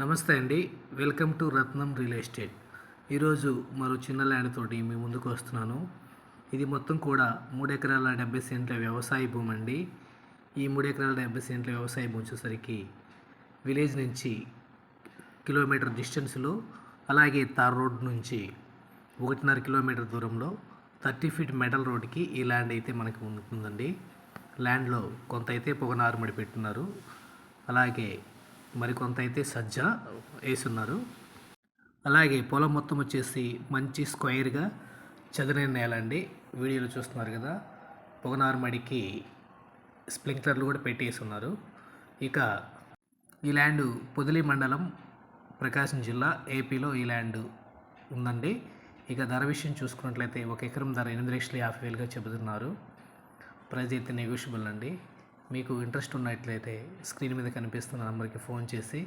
నమస్తే అండి. Welcome to Ratnam real estate. ఈరోజు మరో చిన్న ల్యాండ్ తోటి మీ ముందుకు వస్తున్నాను. ఇది మొత్తం కూడా మూడు ఎకరాల డెబ్బై సెంట్ల వ్యవసాయ భూమి అండి. ఈ మూడు ఎకరాల డెబ్బై సెంట్ల వ్యవసాయ భూమి వచ్చేసరికి విలేజ్ నుంచి కిలోమీటర్ డిస్టెన్స్లో అలాగే తార్ రోడ్ నుంచి ఒకటిన్నర కిలోమీటర్ దూరంలో థర్టీ ఫీట్ మెటల్ రోడ్కి ఈ ల్యాండ్ అయితే మనకి ఉంటుందండి. ల్యాండ్లో కొంత అయితే పొగనారు మడి పెట్టున్నారు. అలాగే మరికొంత అయితే సజ్జ వేసున్నారు. అలాగే పొలం మొత్తం వచ్చేసి మంచి స్క్వైర్గా చదునైన నేల అండి వీడియోలో చూస్తున్నారు కదా పొగనారుమడికి స్ప్రింక్లర్లు కూడా పెట్టేసి ఉన్నారు ఇక ఈ ల్యాండ్ పొదిలి మండలం ప్రకాశం జిల్లా ఏపీలో ఈ ల్యాండ్ ఉందండి. ఇక ధర విషయం చూసుకున్నట్లయితే ఒక ఎకరం ధర ఎనిమిది లక్షల యాభై వేలుగా చెబుతున్నారు. ప్రైజ్ అయితే నెగోషియబుల్ అండి. మీకు ఇంట్రెస్ట్ ఉన్నట్లయితే స్క్రీన్ మీద కనిపిస్తున్న నెంబర్కి ఫోన్ చేసి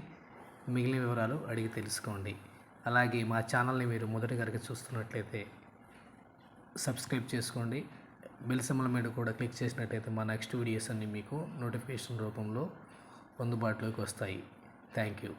మిగిలిన వివరాలు అడిగి తెలుసుకోండి. అలాగే మా ఛానల్ని మీరు మొదటి గారికి చూస్తున్నట్లయితే సబ్స్క్రైబ్ చేసుకోండి. బెల్ సింబల్ మీద కూడా క్లిక్ చేసినట్టయితే మా నెక్స్ట్ వీడియోస్ అన్నీ మీకు నోటిఫికేషన్ రూపంలో అందుబాటులోకి వస్తాయి. Thank you.